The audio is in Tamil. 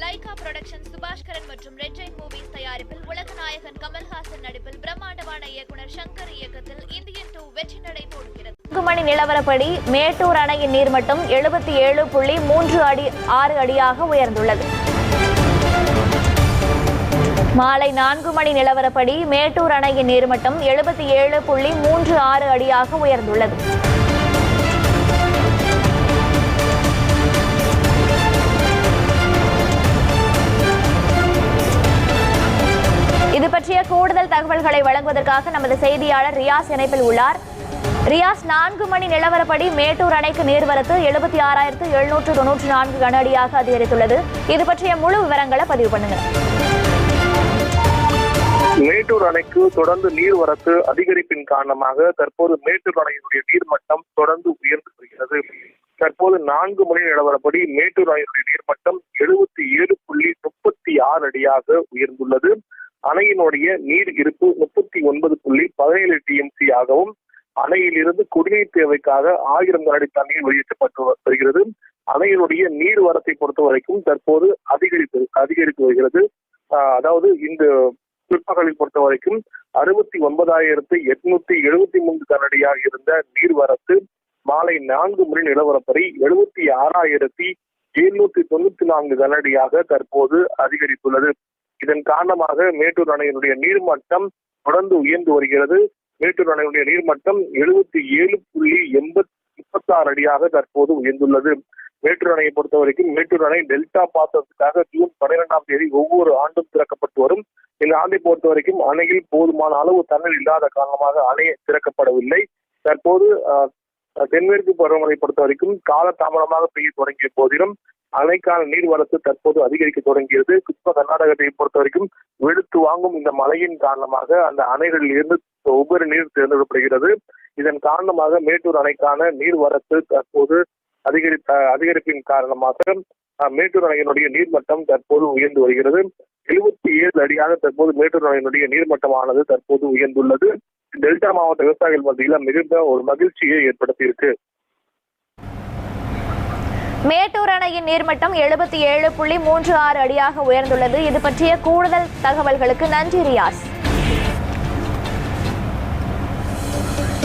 லைகா புரொடக்ஷன் சுபாஷ்கரன் மற்றும் ரெட் ஜெயின் மூவிஸ் தயாரிப்பில் உலகநாயகன் கமல்ஹாசன் நடிப்பில் பிரம்மாண்டமான இயக்குனர் சங்கர் இயக்கத்தில் இந்தியன் டூ வெற்றி நடை போடுகிறது மணி நிலவரப்படி மேட்டூர் அணையின் நீர்மட்டம் எழுபத்தி ஏழு புள்ளி மூன்று அடி ஆறு அடியாக உயர்ந்துள்ளது. மாலை நான்கு மணி நிலவரப்படி மேட்டூர் அணையின் நீர்மட்டம் எழுபத்தி ஏழு புள்ளி மூன்று ஆறு அடியாக உயர்ந்துள்ளது. பற்றிய கூடுதல் தகவல்களை வழங்குவதற்காக நமது செய்தியாளர் ரியாஸ் இணைப்பில் உள்ளார். ரியாஸ் நான்கு மணி நிலவரப்படி மேட்டூர் அணைக்கு நீர்வரத்து எழுபத்தி ஆறாயிரத்து எழுநூற்று தொன்னூற்றி நான்கு கன அடியாக அதிகரித்துள்ளது. இது பற்றிய முழு விவரங்களை பதிவு பண்ணுங்க. மேட்டூர் அணைக்கு தொடர்ந்து நீர்வரத்து அதிகரிப்பின் காரணமாக தற்போது மேட்டூர் அணையினுடைய நீர்மட்டம் தொடர்ந்து உயர்ந்து வருகிறது. தற்போது நான்கு மணி நிலவரப்படி மேட்டூர் அணையினுடைய நீர்மட்டம் எழுபத்தி ஏழு புள்ளி முப்பத்தி ஆறு அடியாக உயர்ந்துள்ளது. அணையினுடைய நீர் இருப்பு முப்பத்தி ஒன்பது புள்ளி பதினேழு டிஎம்சி ஆகவும் அணையிலிருந்து குடிநீர் தேவைக்காக ஆயிரம் கனஅடி தண்ணீர் வெளியேற்றப்பட்டு வருகிறது. அணையினுடைய நீர் வரத்தை பொறுத்த வரைக்கும் தற்போது அதிகரித்து அதிகரித்து வருகிறது. அதாவது இந்த பிற்பகலில் பொறுத்த வரைக்கும் அறுபத்தி ஒன்பதாயிரத்து எட்நூத்தி எழுபத்தி மூன்று கனடியாக இருந்த நீர்வரத்து மாலை நான்கு மணி நிலவரப்படி எழுபத்தி ஆறாயிரத்தி எழுநூத்தி தொண்ணூத்தி நான்கு கனடியாக தற்போது அதிகரித்துள்ளது. இதன் காரணமாக மேட்டூர் அணையினுடைய நீர்மட்டம் தொடர்ந்து உயர்ந்து வருகிறது. மேட்டூர் அணையினுடைய நீர்மட்டம் எழுபத்தி ஏழு புள்ளி எண்பத்தி முப்பத்தாறு அடியாக தற்போது உயர்ந்துள்ளது. மேட்டூர் அணையை பொறுத்த வரைக்கும் மேட்டூர் அணை டெல்டா பாசனத்துக்காக ஜூன் பன்னிரெண்டாம் தேதி ஒவ்வொரு ஆண்டும் திறக்கப்பட்டு வரும். இந்த ஆண்டை பொறுத்த வரைக்கும் அணையில் போதுமான அளவு தண்ணீர் இல்லாத காரணமாக அணை திறக்கப்படவில்லை. தற்போது ஆஹ், தென்மேற்கு பருவமழை பொறுத்த வரைக்கும் காலதாமதமாக பெய்ய தொடங்கிய போதிலும் அணைக்கான நீர்வரத்து தற்போது அதிகரிக்க தொடங்கியது. கிருஷ்ண கர்நாடகத்தை பொறுத்த வரைக்கும் வெளுத்து வாங்கும் இந்த மழையின் காரணமாக அந்த அணைகளில் இருந்து உபரி நீர் தேர்ந்தெடுக்கப்படுகிறது. இதன் காரணமாக மேட்டூர் அணைக்கான நீர்வரத்து தற்போது அதிகரித்த அதிகரிப்பின் காரணமாக மேட்டூர் அணையினுடைய நீர்மட்டம் தற்போது உயர்ந்து வருகிறது. எழுபத்தி ஏழு அடியாக தற்போது மேட்டூர் அணையினுடைய நீர்மட்டமானது தற்போது உயர்ந்துள்ளது. டெல்டா மாவட்ட விவசாயிகள் மத்தியில மிகுந்த ஒரு மகிழ்ச்சியை ஏற்படுத்தியிருக்கு. மேட்டூர் அணையின் நீர்மட்டம் எழுபத்தி ஏழு புள்ளி மூன்று ஆறு அடியாக உயர்ந்துள்ளது. இது பற்றிய கூடுதல் தகவல்களுக்கு நன்றி ரியாஸ்.